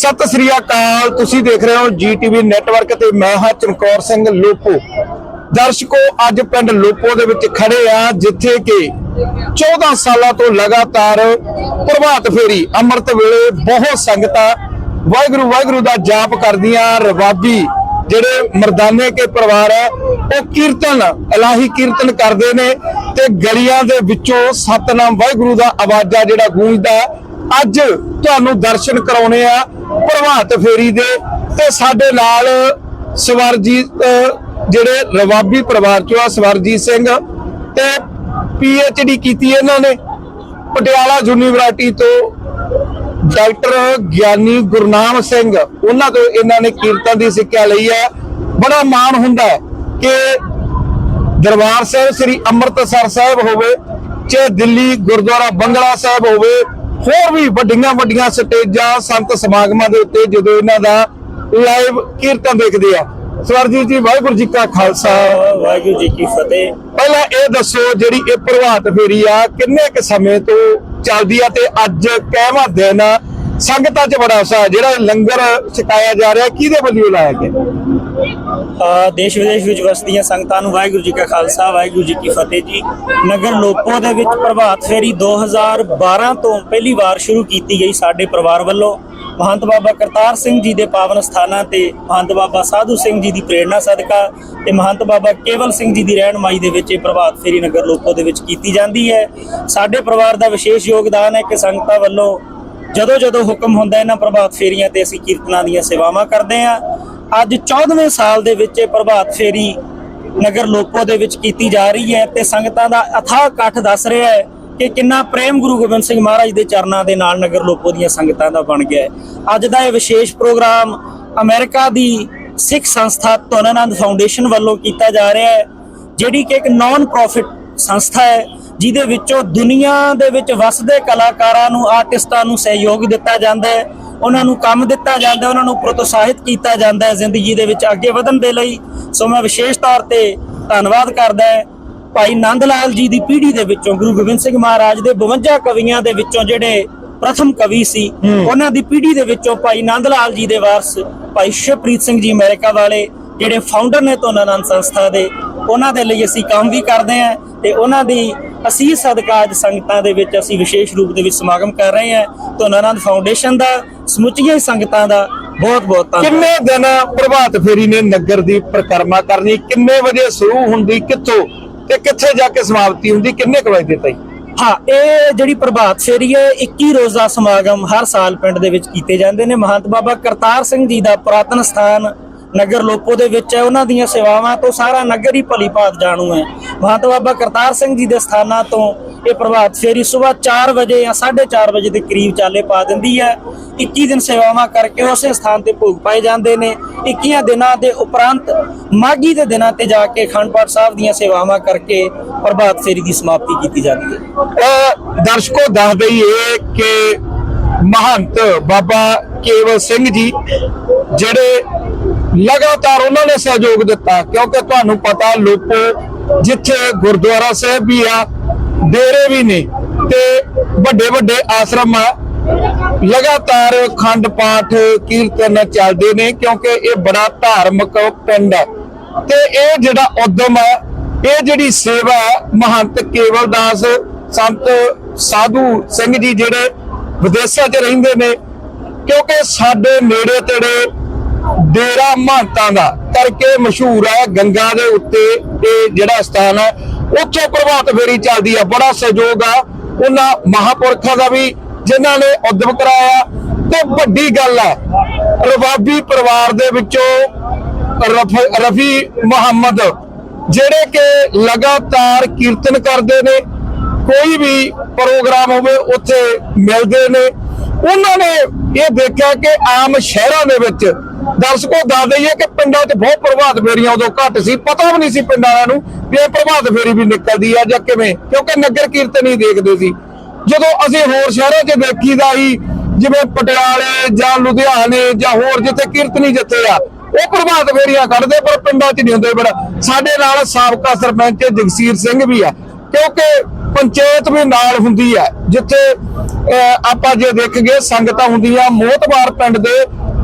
ਸਤਿ ਸ੍ਰੀ ਅਕਾਲ, ਤੁਸੀਂ ਦੇਖ ਰਹੇ ਹੋ ਜੀਟੀਵੀ ਨੈਟਵਰਕ ਤੇ ਮੈਂ ਹਾਂ ਚਮਕੌਰ ਸਿੰਘ ਲੋਪੋ। ਦਰਸ਼ਕੋ, ਅੱਜ ਪਿੰਡ ਲੋਪੋ ਦੇ ਵਿੱਚ ਖੜੇ ਆ, ਜਿੱਥੇ ਕਿ 14 ਸਾਲਾਂ ਤੋਂ ਲਗਾਤਾਰ ਪ੍ਰਭਾਤ ਫੇਰੀ, ਅੰਮ੍ਰਿਤ ਵੇਲੇ ਬਹੁਤ ਸੰਗਤਾਂ ਵਾਹਿਗੁਰੂ ਵਾਹਿਗੁਰੂ ਦਾ ਜਾਪ ਕਰਦੀਆਂ ਰਵਾਬੀ, ਜਿਹੜੇ ਮਰਦਾਨੇ ਕੇ ਪਰਿਵਾਰ ਹੈ, ਉਹ ਕੀਰਤਨ, ਇਲਾਹੀ ਕੀਰਤਨ ਕਰਦੇ ਨੇ ਤੇ ਗਲੀਆਂ ਦੇ ਵਿੱਚੋਂ ਸਤਨਾਮ ਵਾਹਿਗੁਰੂ ਦਾ ਆਵਾਜ਼ਾ ਜਿਹੜਾ ਗੂੰਜਦਾ। ਅੱਜ ਤੁਹਾਨੂੰ ਦਰਸ਼ਨ ਕਰਾਉਣੇ ਆ। ਪ੍ਰਭਾਤ ਫੇਰੀ ਦੇ ਤੇ ਸਾਡੇ ਨਾਲ ਸਵਰਜੀਤ ਜਿਹੜੇ ਰਵਾਬੀ ਪਰਿਵਾਰ ਚੋਂ ਆ, ਸਵਰਜੀਤ ਸਿੰਘ ਤੇ ਪੀ ਡੀ ਕੀਤੀ ਇਹਨਾਂ ਨੇ। ਪਟਿਆਲਾ ਯੂਨੀਵਰਸਿਟੀ ਤੋਂ ਡਾਕਟਰ ਗਿਆਨੀ ਗੁਰਨਾਮ ਸਿੰਘ, ਉਹਨਾਂ ਤੋਂ ਇਹਨਾਂ ਨੇ ਕੀਰਤਨ ਦੀ ਸਿੱਖਿਆ ਲਈ ਹੈ। ਬੜਾ ਮਾਣ ਹੁੰਦਾ ਹੈ ਕਿ ਦਰਬਾਰ ਸਾਹਿਬ ਸ੍ਰੀ ਅੰਮ੍ਰਿਤਸਰ ਸਾਹਿਬ ਹੋਵੇ, ਚਾਹੇ ਦਿੱਲੀ, ਗੁਰਦੁਆਰਾ ਬੰਗਲਾ ਸਾਹਿਬ ਹੋਵੇ ਹੋਰ ਵੀ ਵੱਡੀਆਂ ਵੱਡੀਆਂ ਸਟੇਜਾਂ ਸੰਤ ਸਮਾਗਮਾਂ ਦੇ ਉੱਤੇ ਜਦੋਂ ਇਹਨਾਂ ਦਾ ਲਾਈਵ ਕੀਰਤਨ ਦੇਖਦੇ ਆ। ਸਵਰਜੀਤ ਜੀ ਵਾਹਿਗੁਰੂ ਜੀ ਕਾ ਖਾਲਸਾ। ਵਾਹਿਗੁਰੂ ਜੀ ਕੀ ਫਤਿਹ। ਪਹਿਲਾਂ ਇਹ ਦੱਸੋ ਜਿਹੜੀ ਇਹ ਪ੍ਰਭਾਤ ਫੇਰੀ ਆ ਕਿੰਨੇ ਕ ਸਮੇਂ ਤੋਂ ਚੱਲਦੀ ਆ ਤੇ ਅੱਜ ਕਹਿਵਾ ਦਿਨ ਸੰਗਤਾਂ 'ਚ ਬੜਾ ਉਤਸ਼ਾਹ ਜਿਹੜਾ ਲੰਗਰ ਛਕਾਇਆ ਜਾ ਰਿਹਾ ਕਿਹਦੇ ਵੱਲੋਂ ਲਾਇਆ ਗਿਆ? ਦੇਸ਼ ਵਿਦੇਸ਼ ਵਿੱਚ ਵਸਦੀਆਂ ਸੰਗਤਾਂ ਨੂੰ ਵਾਹਿਗੁਰੂ ਜੀ ਕਾ ਖਾਲਸਾ, ਵਾਹਿਗੁਰੂ ਜੀ ਕੀ ਫਤਿਹ ਜੀ। ਨਗਰ ਲੋਪੋ ਦੇ ਵਿੱਚ ਪ੍ਰਭਾਤ ਫੇਰੀ 2012 ਤੋਂ ਪਹਿਲੀ ਵਾਰ ਸ਼ੁਰੂ ਕੀਤੀ ਗਈ ਸਾਡੇ ਪਰਿਵਾਰ ਵੱਲੋਂ। ਮਹੰਤ ਬਾਬਾ ਕਰਤਾਰ ਸਿੰਘ ਜੀ ਦੇ ਪਾਵਨ ਸਥਾਨਾਂ ਤੇ ਮਹੰਤ ਬਾਬਾ ਸਾਧੂ ਸਿੰਘ ਜੀ ਦੀ ਪ੍ਰੇਰਣਾ ਸਦਕਾ ਤੇ ਮਹੰਤ ਬਾਬਾ ਕੇਵਲ ਸਿੰਘ ਜੀ ਦੀ ਰਹਿਨਮਾਈ ਦੇ ਵਿੱਚ ਇਹ ਪ੍ਰਭਾਤ ਫੇਰੀ ਨਗਰ ਲੋਕੋ ਦੇ ਵਿੱਚ ਕੀਤੀ ਜਾਂਦੀ ਹੈ। ਸਾਡੇ ਪਰਿਵਾਰ ਦਾ ਵਿਸ਼ੇਸ਼ ਯੋਗਦਾਨ ਹੈ ਕਿ ਸੰਗਤਾਂ ਵੱਲੋਂ ਜਦੋਂ ਜਦੋਂ ਹੁਕਮ ਹੁੰਦਾ ਇਹਨਾਂ ਪ੍ਰਭਾਤ ਫੇਰੀਆਂ ਤੇ ਅਸੀਂ ਕੀਰਤਨਾਂ ਦੀਆਂ ਸੇਵਾਵਾਂ ਕਰਦੇ ਹਾਂ। ਅੱਜ 14ਵੇਂ ਸਾਲ ਦੇ ਵਿੱਚ ਇਹ ਪ੍ਰਭਾਤ ਫੇਰੀ ਨਗਰ ਲੋਪੋ ਦੇ ਵਿੱਚ ਕੀਤੀ ਜਾ ਰਹੀ ਹੈ ਤੇ ਸੰਗਤਾਂ ਦਾ ਅਥਾਹ ਇਕੱਠ ਦੱਸ ਰਿਹਾ ਹੈ ਕਿ ਕਿੰਨਾ ਪ੍ਰੇਮ ਗੁਰੂ ਗੋਬਿੰਦ ਸਿੰਘ ਮਹਾਰਾਜ ਦੇ ਚਰਨਾਂ ਦੇ ਨਾਲ ਨਗਰ ਲੋਪੋ ਦੀਆਂ ਸੰਗਤਾਂ ਦਾ ਬਣ ਗਿਆ ਹੈ। ਅੱਜ ਦਾ ਇਹ ਵਿਸ਼ੇਸ਼ ਪ੍ਰੋਗਰਾਮ ਅਮਰੀਕਾ ਦੀ ਸਿੱਖ ਸੰਸਥਾ ਧੁਨਾਨੰਦ ਫਾਊਂਡੇਸ਼ਨ ਵੱਲੋਂ ਕੀਤਾ ਜਾ ਰਿਹਾ ਹੈ, ਜਿਹੜੀ ਕਿ ਇੱਕ ਨਾਨ ਪ੍ਰੋਫਿਟ ਸੰਸਥਾ ਹੈ, ਜਿਹਦੇ ਵਿੱਚੋਂ ਦੁਨੀਆ ਦੇ ਵਿੱਚ ਵਸਦੇ ਕਲਾਕਾਰਾਂ ਨੂੰ, ਆਰਟਿਸਟਾਂ ਨੂੰ ਸਹਿਯੋਗ ਦਿੱਤਾ ਜਾਂਦਾ ਹੈ। ਉਹਨਾਂ ਨੂੰ ਕੰਮ ਦਿੱਤਾ ਜਾਂਦਾ ਉਹਨਾਂ ਨੂੰ ਪ੍ਰੋਤਸਾਹਿਤ ਕੀਤਾ ਜਾਂਦਾ ਹੈ ਜ਼ਿੰਦਗੀ ਦੇ ਵਿੱਚ ਅੱਗੇ ਵਧਣ ਦੇ ਲਈ। ਸੋ ਮੈਂ ਵਿਸ਼ੇਸ਼ ਤੌਰ ਤੇ ਧੰਨਵਾਦ ਕਰਦਾ ਹੈ ਭਾਈ ਨੰਦ ਲਾਲ ਜੀ ਦੀ ਪੀੜ੍ਹੀ ਦੇ ਵਿੱਚੋਂ ਗੁਰੂ ਗੋਬਿੰਦ ਸਿੰਘ ਮਹਾਰਾਜ ਦੇ 52 ਕਵੀਆਂ ਦੇ ਵਿੱਚੋਂ ਜਿਹੜੇ ਪ੍ਰਥਮ ਕਵੀ ਸੀ ਉਹਨਾਂ ਦੀ ਪੀੜ੍ਹੀ ਦੇ ਵਿੱਚੋਂ ਭਾਈ ਨੰਦ ਲਾਲ ਜੀ ਦੇ ਵਾਰਸ ਭਾਈ ਸ਼ਿਵਪ੍ਰੀਤ ਸਿੰਘ ਜੀ ਅਮਰੀਕਾ ਵਾਲੇ ਜਿਹੜੇ ਫਾਊਂਡਰ ਨੇ ਧੁਨਾਨੰਦ ਸੰਸਥਾ ਦੇ ਉਹਨਾਂ ਦੇ ਲਈ ਅਸੀਂ ਕੰਮ ਵੀ ਕਰਦੇ ਹਾਂ ਤੇ ਉਹਨਾਂ ਦੀ ਅਸੀਸ ਸਦਕਾ ਅੱਜ ਸੰਗਤਾਂ ਦੇ ਵਿੱਚ ਅਸੀਂ ਵਿਸ਼ੇਸ਼ ਰੂਪ ਦੇ ਵਿੱਚ ਸਮਾਗਮ ਕਰ ਰਹੇ ਹਾਂ। ਧੁਨਾਨੰਦ ਫਾਊਂਡੇਸ਼ਨ ਦਾ ਸਮੁੱਚੀਆਂ ਸੰਗਤਾਂ ਦਾ ਬਹੁਤ ਬਹੁਤ ਧੰਨਵਾਦ। ਕਿੰਨੇ ਦਿਨ ਪ੍ਰਭਾਤ ਫੇਰੀ ਨੇ ਨਗਰ ਦੀ ਪ੍ਰਕਰਮਾ ਕਰਨੀ? ਕਿੰਨੇ ਵਜੇ ਸ਼ੁਰੂ ਹੁੰਦੀ ਕਿੱਥੋਂ ਤੇ ਕਿੱਥੇ ਜਾ ਕੇ ਸਮਾਪਤੀ ਹੁੰਦੀ? ਕਿੰਨੇ ਕੁ ਵਜੇ ਤਾਈ ਹਾਂ ਇਹ ਜਿਹੜੀ ਪ੍ਰਭਾਤ ਫੇਰੀ ਹੈ 21 ਰੋਜ਼ਾ ਸਮਾਗਮ ਹਰ ਸਾਲ ਪਿੰਡ ਦੇ ਵਿੱਚ ਕੀਤੇ ਜਾਂਦੇ ਨੇ। ਮਹੰਤ ਬਾਬਾ ਕਰਤਾਰ ਸਿੰਘ ਜੀ ਦਾ ਪੁਰਾਤਨ ਸਥਾਨ ਨਗਰ ਲੋਪੋ ਦੇ ਵਿੱਚ ਹੈ। ਉਹਨਾਂ ਦੀਆਂ ਸੇਵਾਵਾਂ ਤੋਂ ਸਾਰਾ ਨਗਰ ਹੀ ਭਲੀ ਭਾਤ ਜਾਣੂ ਹੈ। ਮਹੰਤ ਬਾਬਾ ਕਰਤਾਰ ਸਿੰਘ ਜੀ ਦੇ ਸਥਾਨਾਂ ਤੋਂ ਇਹ ਪ੍ਰਭਾਤ ਫੇਰੀ ਸਵੇਰ 4 ਵਜੇ ਜਾਂ 4:30 ਵਜੇ ਦੇ ਕਰੀਬ ਚਾਲੇ ਪਾ ਦਿੰਦੀ ਹੈ। 21 ਦਿਨ ਸੇਵਾਵਾਂ ਕਰਕੇ ਉਸੇ ਸਥਾਨ ਤੇ ਭੋਗ ਪਾਏ ਜਾਂਦੇ ਨੇ। 21 ਦਿਨਾਂ ਦੇ ਉਪਰੰਤ ਮਾਗੀ ਦੇ ਦਿਨਾਂ ਤੇ ਜਾ ਕੇ ਅਖੰਡ ਪਾਠ ਸਾਹਿਬ ਦੀਆਂ ਸੇਵਾਵਾਂ ਕਰਕੇ ਪ੍ਰਭਾਤ ਫੇਰੀ ਦੀ ਸਮਾਪਤੀ ਕੀਤੀ ਜਾਂਦੀ ਹੈ। ਦਰਸ਼ਕੋ, ਦੱਸ ਦਈਏ ਕਿ ਮਹੰਤ ਬਾਬਾ ਕੇਵਲ ਸਿੰਘ ਜੀ ਜਿਹੜੇ ਲਗਾਤਾਰ ਉਹਨਾਂ ਨੇ ਸਹਿਯੋਗ ਦਿੱਤਾ, ਕਿਉਂਕਿ ਤੁਹਾਨੂੰ ਪਤਾ ਲੋਕੋ ਜਿੱਥੇ ਗੁਰਦੁਆਰਾ ਸਾਹਿਬ ਵੀ ਆ ਡੇਰੇ ਵੀ ਨੇ ਤੇ ਵੱਡੇ ਵੱਡੇ ਆਸ਼ਰਮ ਆ। ਲਗਾਤਾਰ ਖੰਡ ਪਾਠ, ਕੀਰਤਨ ਚੱਲਦੇ ਨੇ ਕਿਉਂਕਿ ਇਹ ਬੜਾ ਧਾਰਮਿਕ ਪਿੰਡ ਹੈ ਤੇ ਇਹ ਜਿਹੜਾ ਉਦਮ ਹੈ ਇਹ ਜਿਹੜੀ ਸੇਵਾ ਮਹੰਤ ਕੇਵਲ ਦਾਸ ਸੰਤ ਸਾਧੂ ਸਿੰਘ ਜੀ ਜਿਹੜੇ ਵਿਦੇਸ਼ਾਂ 'ਚ ਰਹਿੰਦੇ ਨੇ, ਕਿਉਂਕਿ ਸਾਡੇ ਨੇੜੇ ਤੇੜੇ ਡੇਰਾ ਮਹੰਤਾਂ ਦਾ ਕਰਕੇ ਮਸ਼ਹੂਰ ਹੈ ਗੰਗਾ ਦੇ ਉੱਤੇ ਇਹ ਜਿਹੜਾ ਸਥਾਨ ਹੈ ਉੱਥੋਂ ਪ੍ਰਭਾਤ ਫੇਰੀ ਚੱਲਦੀ ਆ, ਬੜਾ ਸਹਿਯੋਗ ਆ। ਉਹਨਾਂ ਮਹਾਪੁਰਖਾਂ ਦਾ ਵੀ, ਜਿਨ੍ਹਾਂ ਨੇ ਉਦਮ ਕਰਾਇਆ। ਤੇ ਵੱਡੀ ਗੱਲ ਹੈ ਰਵਾਬੀ ਪਰਿਵਾਰ ਦੇ ਵਿੱਚੋਂ ਰਫ- ਰਫੀ ਮੁਹੰਮਦ, ਜਿਹੜੇ ਕਿ ਲਗਾਤਾਰ ਕੀਰਤਨ ਕਰਦੇ ਨੇ, ਕੋਈ ਵੀ ਪ੍ਰੋਗਰਾਮ ਹੋਵੇ, ਉੱਥੇ ਮਿਲਦੇ ਨੇ। ਉਹਨਾਂ ਨੇ ਇਹ ਦੇਖਿਆ ਕਿ ਆਮ ਸ਼ਹਿਰਾਂ ਦੇ ਵਿੱਚ ਦਰਸ਼ਕੋ, ਦੱਸ ਦਈਏ ਕਿ ਪਿੰਡਾਂ 'ਚ ਬਹੁਤ ਪ੍ਰਭਾਤ ਫੇਰੀਆਂ ਉਦੋਂ ਘੱਟ ਸੀ। ਪਤਾ ਵੀ ਨਹੀਂ ਸੀ ਪਿੰਡਾਂ ਵਾਲਿਆਂ ਨੂੰ ਵੀ ਇਹ ਪ੍ਰਭਾਤ ਫੇਰੀ ਵੀ ਨਿਕਲਦੀ ਆ ਜਾਂ ਕਿਵੇਂ, ਕਿਉਂਕਿ ਨਗਰ ਕੀਰਤਨ ਹੀ ਦੇਖਦੇ ਸੀ। ਜਦੋਂ ਅਸੀਂ ਹੋਰ ਸ਼ਹਿਰਾਂ 'ਚ ਦੇਖੀਦਾ ਹੀ ਜਿਵੇਂ ਪਟਿਆਲੇ ਜਾਂ ਲੁਧਿਆਣੇ ਜਾਂ ਹੋਰ ਜਿੱਥੇ ਕੀਰਤਨੀ ਜੱਥੇ ਆ, ਉਹ ਪ੍ਰਭਾਤ ਫੇਰੀਆਂ ਕੱਢਦੇ, ਪਰ ਪਿੰਡਾਂ 'ਚ ਨਹੀਂ ਹੁੰਦੇ। ਬੜਾ ਸਾਡੇ ਨਾਲ ਸਾਬਕਾ ਸਰਪੰਚ ਜਗਸੀਰ ਸਿੰਘ ਵੀ ਆ, ਕਿਉਂਕਿ ਪੰਚਾਇਤ ਵੀ ਨਾਲ ਹੁੰਦੀ ਹੈ ਜਿੱਥੇ ਆਪਾਂ ਜੇ ਦੇਖ ਗਏ ਸੰਗਤਾਂ ਹੁੰਦੀਆਂ ਮੋਤਬਾਰ ਪਿੰਡ ਦੇ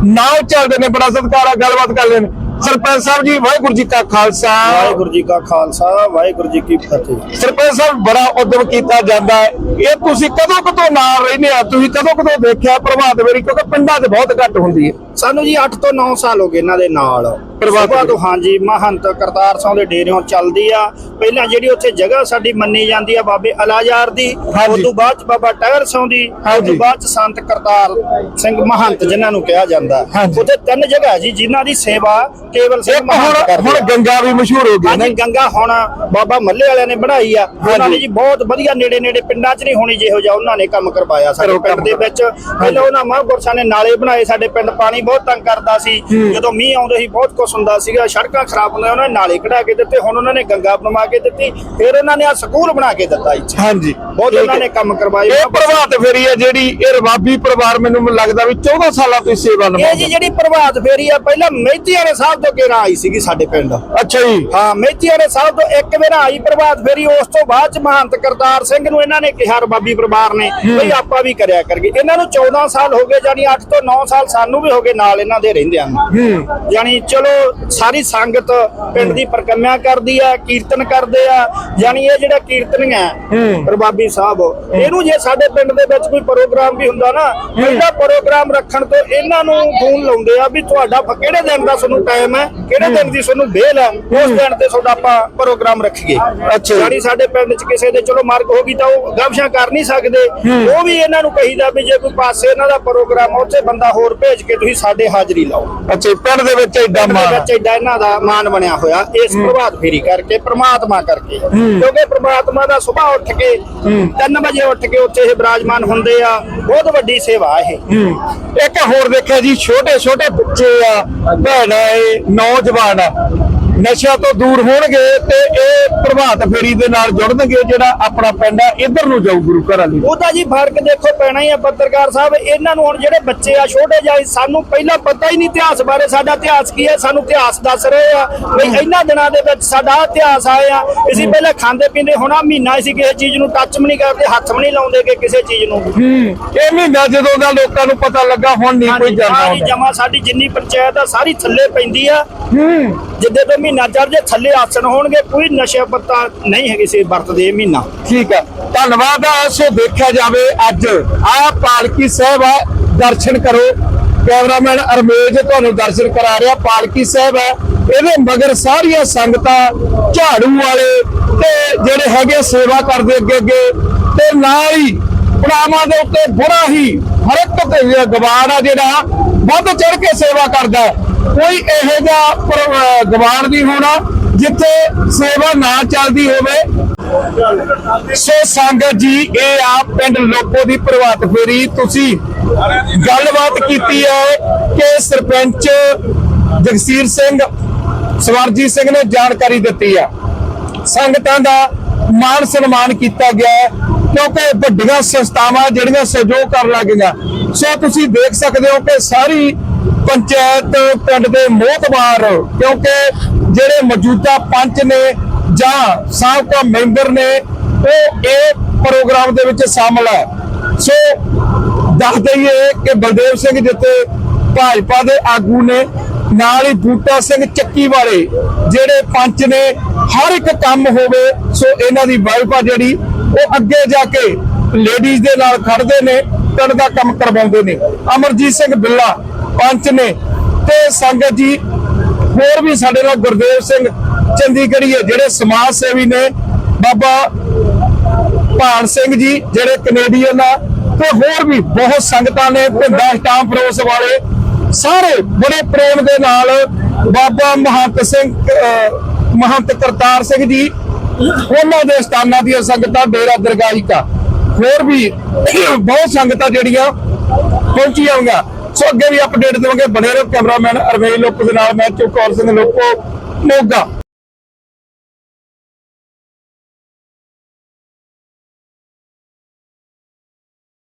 ਨਾਲ ਚੱਲਦੇ ਨੇ ਬੜਾ ਸਤਿਕਾਰ ਆ ਗੱਲਬਾਤ ਕਰਦੇ ਨੇ। ਸਰਪੰਚ ਸਾਹਿਬ ਜੀ ਵਾਹਿਗੁਰੂ ਜੀ ਕਾ ਖਾਲਸਾ। ਵਾਹਿਗੁਰੂ ਜੀ ਕਾ ਖਾਲਸਾ ਵਾਹਿਗੁਰੂ ਜੀ ਕੀ ਫਤਿਹ। ਸਰਪੰਚ ਸਾਹਿਬ ਬੜਾ ਉਦਮ ਕੀਤਾ ਜਾਂਦਾ ਹੈ। ਇਹ ਤੁਸੀਂ ਕਦੋਂ ਕਦੋਂ ਨਾਲ ਰਹਿੰਦੇ ਆ? ਤੁਸੀਂ ਕਦੋਂ ਕਦੋਂ ਦੇਖਿਆ ਪ੍ਰਭਾਤ ਫੇਰੀ? ਕਿਉਂਕਿ ਪਿੰਡਾਂ 'ਚ ਬਹੁਤ ਘੱਟ ਹੁੰਦੀ ਹੈ। ਸਾਨੂੰ ਜੀ 8 ਤੋਂ 9 ਸਾਲ ਹੋ ਗਏ ਇਹਨਾਂ ਦੇ ਨਾਲ। ਪ੍ਰਭਾਤ ਤੋਂ ਹਾਂਜੀ ਮਹੰਤ ਕਰਤਾਰ ਸਿੰਘ ਦੇ ਡੇਰਿਓਂ ਚੱਲਦੀ ਆ। ਪਹਿਲਾਂ ਜਿਹੜੀ ਉੱਥੇ ਜਗ੍ਹਾ ਸਾਡੀ ਮੰਨੀ ਜਾਂਦੀ ਆ ਬਾਬੇ ਅਲਾਜਾਰ ਦੀ। ਉਸ ਤੋਂ ਬਾਅਦ ਚ ਬਾਬਾ ਟਹਿਰ ਸਿੰਘ ਦੀ ਉਸ। ਤੋਂ ਬਾਅਦ ਚ ਸੰਤ ਕਰਤਾਰ ਸਿੰਘ ਮਹੰਤ ਜਿਨ੍ਹਾਂ ਨੂੰ ਕਿਹਾ ਜਾਂਦਾ। ਉੱਥੇ ਤਿੰਨ ਜਗ੍ਹਾ ਜੀ ਜਿਨ੍ਹਾਂ ਦੀ ਸੇਵਾ ਕੇਵਲ ਸਿੰਘ ਇੱਕ ਹੁਣ ਹੁਣ। ਗੰਗਾ ਵੀ ਮਸ਼ਹੂਰ ਹੋ ਗਈ ਹਾਂਜੀ ਨਾ। ਗੰਗਾ ਹੁਣ ਬਾਬਾ ਮੱਲੇ ਵਾਲਿਆਂ ਨੇ ਬਣਾਈ ਆ। ਉਹਨਾਂ ਨੇ ਜੀ ਬਹੁਤ ਵਧੀਆ ਨੇੜੇ ਨੇੜੇ ਪਿੰਡਾਂ 'ਚ ਨਹੀਂ ਹੋਣੀ ਜਿਹੋ ਜਿਹਾ ਉਹਨਾਂ ਨੇ ਕੰਮ ਕਰਵਾਇਆ ਸਾਡੇ ਪਿੰਡ। ਦੇ ਵਿੱਚ। ਪਹਿਲਾਂ ਉਹਨਾਂ ਮਹਾਂਪੁਰਸ਼ਾਂ ਨੇ ਨਾਲੇ ਬਣਾਏ ਸਾਡੇ ਪਿੰਡ ਪਾਣੀ ਬਹੁਤ ਤੰਗ ਕਰਦਾ ਸੀ। ਜਦੋਂ ਮੀਂਹ ਆਉਂਦੇ ਸੀ ਬਹੁਤ ਕੁਛ ਹੁੰਦਾ ਸੀਗਾ ਸੜਕਾਂ ਖਰਾਬ ਹੁੰਦੀਆਂ ਉਹਨਾਂ ਨੇ ਨਾਲੇ ਕਢਾ ਕੇ ਦਿੱਤੇ ਹੁਣ ਉਹਨਾਂ ਨੇ ਗੰਗਾ ਬਣਵਾ ਕੇ ਦਿੱਤੀ ਫਿਰ ਉਹਨਾਂ ਨੇ ਆ ਸਕੂਲ ਬਣਾ ਕੇ ਦਿੱਤਾ ਇੱਥੇ। ਹਾਂਜੀ। ਬਹੁਤ ਉਹਨਾਂ। ਨੇ ਕੰਮ ਕਰਵਾਏ। ਇਹ ਪ੍ਰਭਾਤ ਫੇਰੀ ਹੈ ਜਿਹੜੀ ਇਹ ਰਬਾਬੀ ਪਰਿਵਾਰ ਮੈਨੂੰ ਲੱਗਦਾ ਵੀ 14 ਸਾਲਾਂ ਤੋਂ ਸੇਵਾ ਇਹ ਜੀ ਜਿਹੜੀ ਪ੍ਰਭਾਤ ਫੇਰੀ ਆ ਪਹਿਲਾਂ ਮਹਿਤੀ ਵਾਲੇ ਸਾਹਿਬ ਤੋਂ ਕਿਹੜਾ ਆਈ ਸੀਗੀ ਸਾਡੇ ਪਿੰਡ। ਅੱਛਾ ਜੀ। ਹਾਂ ਮੇਤੀ ਵਾਲੇ ਸਾਹਿਬ ਤੋਂ ਇੱਕ ਵਾਰ ਆਈ ਪ੍ਰਭਾਤ ਫੇਰੀ ਉਸ ਤੋਂ ਬਾਅਦ ਚ ਮਹੰਤ ਕਰਤਾਰ ਸਿੰਘ ਨੂੰ ਇਹਨਾਂ ਨੇ ਕਿਹਾ ਰਬਾਬੀ ਪਰਿਵਾਰ ਨੇ ਬਈ ਆਪਾਂ ਵੀ ਕਰਿਆ ਕਰਗੇ ਇਹਨਾਂ ਨੂੰ 14 ਸਾਲ ਹੋ ਗਏ ਜਾਨੀ 8 ਤੋਂ 9 ਸਾਲ ਸਾਨੂੰ ਵੀ ਹੋ ਗਏ ਨਾਲ ਇਹਨਾਂ ਦੇ ਰਹਿੰਦਿਆਂ ਨੂੰ। ਜਾਨੀ ਚਲੋ ਸਾਰੀ ਸੰਗਤ ਪਿੰਡ ਦੀ ਪਰਕੰਮਿਆ ਕਰਦੀ ਆ ਕੀਰਤਨ ਕਰਦੇ ਆ। ਜਾਨੀ ਇਹ ਜਿਹੜਾ ਕੀਰਤਨੀਆਂ ਹੂੰ। ਰਬਾਬੀ ਸਾਹਿਬ ਇਹਨੂੰ ਜੇ ਸਾਡੇ ਪਿੰਡ ਦੇ ਵਿੱਚ ਕੋਈ ਪ੍ਰੋਗਰਾਮ ਵੀ ਹੁੰਦਾ ਨਾ ਪਹਿਲਾ ਪ੍ਰੋਗਰਾਮ ਰੱਖਣ ਤੋਂ ਇਹਨਾਂ ਨੂੰ ਫੋਨ ਲਾਉਂਦੇ ਆ ਵੀ ਤੁਹਾਡਾ ਕਿਹੜੇ ਦਿਨ ਦਾ ਤੁਹਾਨੂੰ ਟਾਈਮ ਹੈ। ਕਿਹੜੇ ਦਿਨ ਦੀ ਤੁਹਾਨੂੰ ਵੇਲ ਹੈ? ਉਸ ਦਿਨ ਤੇ ਤੁਹਾਡਾ ਆਪਾਂ ਪ੍ਰੋਗਰਾਮ ਰੱਖੀਏ। ਅੱਛਾ। ਜਾਨੀ ਸਾਡੇ ਪਿੰਡ 'ਚ ਕਿਸੇ ਦੇ ਚਲੋ ਮਰਗ ਹੋ ਗਈ ਤਾਂ ਉਹ ਗਵਸ਼ਾ ਕਰ ਨਹੀਂ ਸਕਦੇ। ਉਹ ਵੀ ਇਹਨਾਂ ਨੂੰ ਕਹੀਦਾ ਵੀ ਜੇ ਕੋਈ ਪਾਸੇ ਇਹਨਾਂ ਦਾ ਪ੍ਰੋਗਰਾਮ ਉੱਥੇ ਬੰਦਾ ਹੋਰ ਭੇਜ ਕੇ ਤੁਸੀਂ ਸਾਡੇ ਹਾਜ਼ਰੀ ਲਾਓ। ਅੱਛਾ ਪਿੰਡ ਦੇ ਵਿੱਚ ਐਡਾ ਮਾਣ ਵਿੱਚ ਏਡਾ ਇਹਨਾਂ ਦਾ ਮਾਨ ਬਣਿਆ ਹੋਇਆ। ਇਸ ਪ੍ਰਭਾਤ ਫੇਰੀ ਕਰਕੇ ਪ੍ਰਮਾਤਮਾ ਕਰਕੇ। ਕਿਉਂਕਿ ਪ੍ਰਮਾਤਮਾ ਦਾ ਸਵੇਰ ਉੱਠ ਕੇ 3 ਵਜੇ ਉੱਠ ਕੇ ਉੱਥੇ ਇਹ ਬਿਰਾਜਮਾਨ ਹੁੰਦੇ ਆ। ਬਹੁਤ ਵੱਡੀ ਸੇਵਾ ਇਹ। ਇੱਕ ਹੋਰ ਦੇਖਿਆ ਜੀ ਛੋਟੇ ਛੋਟੇ ਬੱਚੇ ਆ ਭੈਣਾਂ ਏ ਨੌਜਵਾਨ ਆ ਨਸ਼ਾ ਤੋਂ ਦੂਰ ਹੋਣਗੇ ਤੇ ਇਹ ਪ੍ਰਭਾਤ ਫੇਰੀ ਦੇ ਨਾਲ ਜੁੜਨਗੇ ਜਿਹੜਾ ਆਪਣਾ ਪਿੰਡ ਆ ਇੱਧਰ ਨੂੰ ਜਾਊ ਗੁਰੂ ਘਰਾਂ ਲਈ ਉਹਦਾ ਜੀ ਫ਼ਰਕ ਦੇਖੋ ਪੈਣਾ ਹੀ ਆ ਪੱਤਰਕਾਰ ਸਾਹਿਬ ਇਹਨਾਂ ਨੂੰ ਹੁਣ ਜਿਹੜੇ ਬੱਚੇ ਆ ਛੋਟੇ ਜਾਈ ਸਾਨੂੰ ਪਹਿਲਾਂ ਪਤਾ ਹੀ ਨਹੀਂ ਇਤਿਹਾਸ ਬਾਰੇ ਸਾਡਾ ਇਤਿਹਾਸ ਕੀ ਹੈ ਸਾਨੂੰ ਇਤਿਹਾਸ ਦੱਸ ਰਹੇ ਆ ਵੀ ਇਹਨਾਂ ਦਿਨਾਂ ਦੇ ਵਿੱਚ ਸਾਡਾ ਇਤਿਹਾਸ ਆਇਆ ਅਸੀਂ ਪਹਿਲਾਂ ਖਾਂਦੇ ਪੀਂਦੇ ਹੁਣ ਮਹੀਨਾ ਅਸੀਂ ਕਿਸੇ ਚੀਜ਼ ਨੂੰ ਟੱਚ ਵੀ ਨਹੀਂ ਕਰਦੇ ਹੱਥ ਵੀ ਨਹੀਂ ਲਾਉਂਦੇ ਕਿ ਕਿਸੇ ਚੀਜ਼ ਨੂੰ। ਇਹ ਮਹੀਨਾ ਜਦੋਂ ਦਾ ਲੋਕਾਂ ਨੂੰ ਪਤਾ ਲੱਗਾ ਹੁਣ ਨਹੀਂ ਕੋਈ ਜਾਂਦਾ ਜਮਾ ਸਾਡੀ ਜਿੰਨੀ ਪੰਚਾਇਤ ਆ ਸਾਰੀ ਥੱਲੇ ਪੈਂਦੀ ਆ। ਹੂੰ। ਜਿੱਦੇ ਤੋਂ ਮਹੀਨਾ ਚੜ ਜੇ ਥੱਲੇ ਆਸਣ ਹੋਣਗੇ, ਕੋਈ ਨਸ਼ਾ ਪੱਤਾ ਨਹੀਂ ਹੈਗੇ ਸੀ ਵਰਤਦੇ ਮਹੀਨਾ। ਠੀਕ ਹੈ ਧੰਨਵਾਦ ਆ ਸੋ ਦੇਖਿਆ ਜਾਵੇ ਅੱਜ। ਆ ਪਾਲਕੀ ਸਾਹਿਬ ਆ, ਦਰਸ਼ਨ ਕਰੋ। ਕੈਮਰਾਮੈਨ ਅਰਮੇਜ ਤੁਹਾਨੂੰ ਦਰਸ਼ਨ ਕਰਾ ਰਿਹਾ। ਪਾਲਕੀ ਸਾਹਿਬ ਹੈ ਇਹਦੇ ਮਗਰ ਸਾਰੀਆਂ ਸੰਗਤਾਂ ਝਾੜੂ ਵਾਲੇ ਤੇ ਜਿਹੜੇ ਹੈਗੇ ਸੇਵਾ ਕਰਦੇ ਅੱਗੇ ਅੱਗੇ ਤੇ ਨਾਲ ਹੀ ਪੜਾਵਾਂ ਦੇ ਉੱਤੇ ਬੜਾ ਹੀ ਹਰ ਇੱਕ ਤੇ ਗਵਾਨ ਆ ਜਿਹੜਾ ਵੱਧ ਚੜ ਕੇ ਸੇਵਾ ਕਰਦਾ। ਕੋਈ ਇਹੋ ਜਿਹਾ ਪਰ- ਨਹੀਂ ਹੋਣਾ ਜਿੱਥੇ ਸੇਵਾ ਨਾ ਚੱਲਦੀ ਹੋਵੇ। ਸੋ ਸੰਗਤ ਜੀ, ਇਹ ਆ ਪਿੰਡ ਲੋਕੋ ਦੀ ਪ੍ਰਭਾਤ ਫੇਰੀ। ਤੁਸੀਂ ਗੱਲਬਾਤ ਕੀਤੀ ਹੈ ਕਿ ਸਰਪੰਚ ਜਗਸੀਰ ਸਿੰਘ, ਸਵਰਜੀਤ ਸਿੰਘ ਨੇ ਜਾਣਕਾਰੀ ਦਿੱਤੀ ਆ। ਸੰਗਤਾਂ ਦਾ ਮਾਨ ਸਨਮਾਨ ਕੀਤਾ ਗਿਆ ਹੈ, ਕਿਉਂਕਿ ਵੱਡੀਆਂ ਸੰਸਥਾਵਾਂ ਜਿਹੜੀਆਂ ਸਹਿਯੋਗ ਕਰਨ ਲੱਗੀਆਂ। ਸੋ ਤੁਸੀਂ ਦੇਖ ਸਕਦੇ ਹੋ ਕਿ ਸਾਰੀ ਪੰਚਾਇਤ ਪਿੰਡ ਦੇ ਮੋਹਤਬਾਰ, ਕਿਉਂਕਿ ਜਿਹੜੇ ਮੌਜੂਦਾ ਪੰਚ ਨੇ ਜਾਂ ਸਾਬਕਾ ਮੈਂਬਰ ਨੇ, ਉਹ ਇਹ ਪ੍ਰੋਗਰਾਮ ਦੇ ਵਿੱਚ ਸ਼ਾਮਲ ਹੈ। ਸੋ ਦੱਸ ਦਈਏ ਕਿ ਬਲਦੇਵ ਸਿੰਘ ਜਿੱਥੇ ਭਾਜਪਾ ਦੇ ਆਗੂ ਨੇ, ਨਾਲ ਹੀ ਬੂਟਾ ਸਿੰਘ ਚੱਕੀ ਵਾਲੇ ਜਿਹੜੇ ਪੰਚ ਨੇ, ਹਰ ਇੱਕ ਕੰਮ ਹੋਵੇ, ਸੋ ਇਹਨਾਂ ਦੀ ਵਾਈਫ ਆ ਜਿਹੜੀ, ਉਹ ਅੱਗੇ ਜਾ ਕੇ ਲੇਡੀਜ਼ ਦੇ ਨਾਲ ਖੜਦੇ ਨੇ, ਪਿੰਡ ਦਾ ਕੰਮ ਕਰਵਾਉਂਦੇ ਨੇ। ਅਮਰਜੀਤ ਸਿੰਘ ਬਿੱਲਾ ਪੰਚ ਨੇ। ਤੇ ਸੰਗਤ ਜੀ, ਹੋਰ ਵੀ ਸਾਡੇ ਨਾਲ ਗੁਰਦੇਵ ਸਿੰਘ ਚੰਡੀਗੜ੍ਹੀ ਹੈ, ਜਿਹੜੇ ਸਮਾਜ ਸੇਵੀ ਨੇ, ਬਾਬਾ ਭਾਨ ਸਿੰਘ ਜੀ, ਜਿਹੜੇ ਕੈਨੇਡੀਅਨ ਆ, ਤੇ ਹੋਰ ਵੀ ਬਹੁਤ ਸੰਗਤਾਂ ਨੇ ਭਿੰਦਾ ਸਟਾਂਪ ਰੋਸ ਵਾਲੇ, ਸਾਰੇ ਬੜੇ ਪ੍ਰੇਮ ਦੇ ਨਾਲ ਬਾਬਾ ਮਹੰਤ ਸਿੰਘ ਮਹੰਤ ਕਰਤਾਰ ਸਿੰਘ ਜੀ, ਉਹਨਾਂ ਦੇ ਸਥਾਨਾਂ ਦੀਆਂ ਸੰਗਤਾਂ ਡੇਰਾ ਦਰਗਾਹੀ ਕਾ ਹੋਰ ਵੀ ਬਹੁਤ ਸੰਗਤਾਂ ਜਿਹੜੀਆਂ ਪਹੁੰਚੀਆਂ ਹੋਈਆਂ। ਸੋ ਅੱਗੇ ਵੀ ਅਪਡੇਟ ਦੇਵਾਂਗੇ। ਬਣੇ ਰਹੋ ਕੈਮਰਾਮੈਨ ਅਰਵੇਲ ਲੋਕ ਦੇ ਨਾਲ, ਮੈਂ ਚੁਕੌਰ ਸਿੰਘ ਲੋਕੋ, ਮੋਗਾ।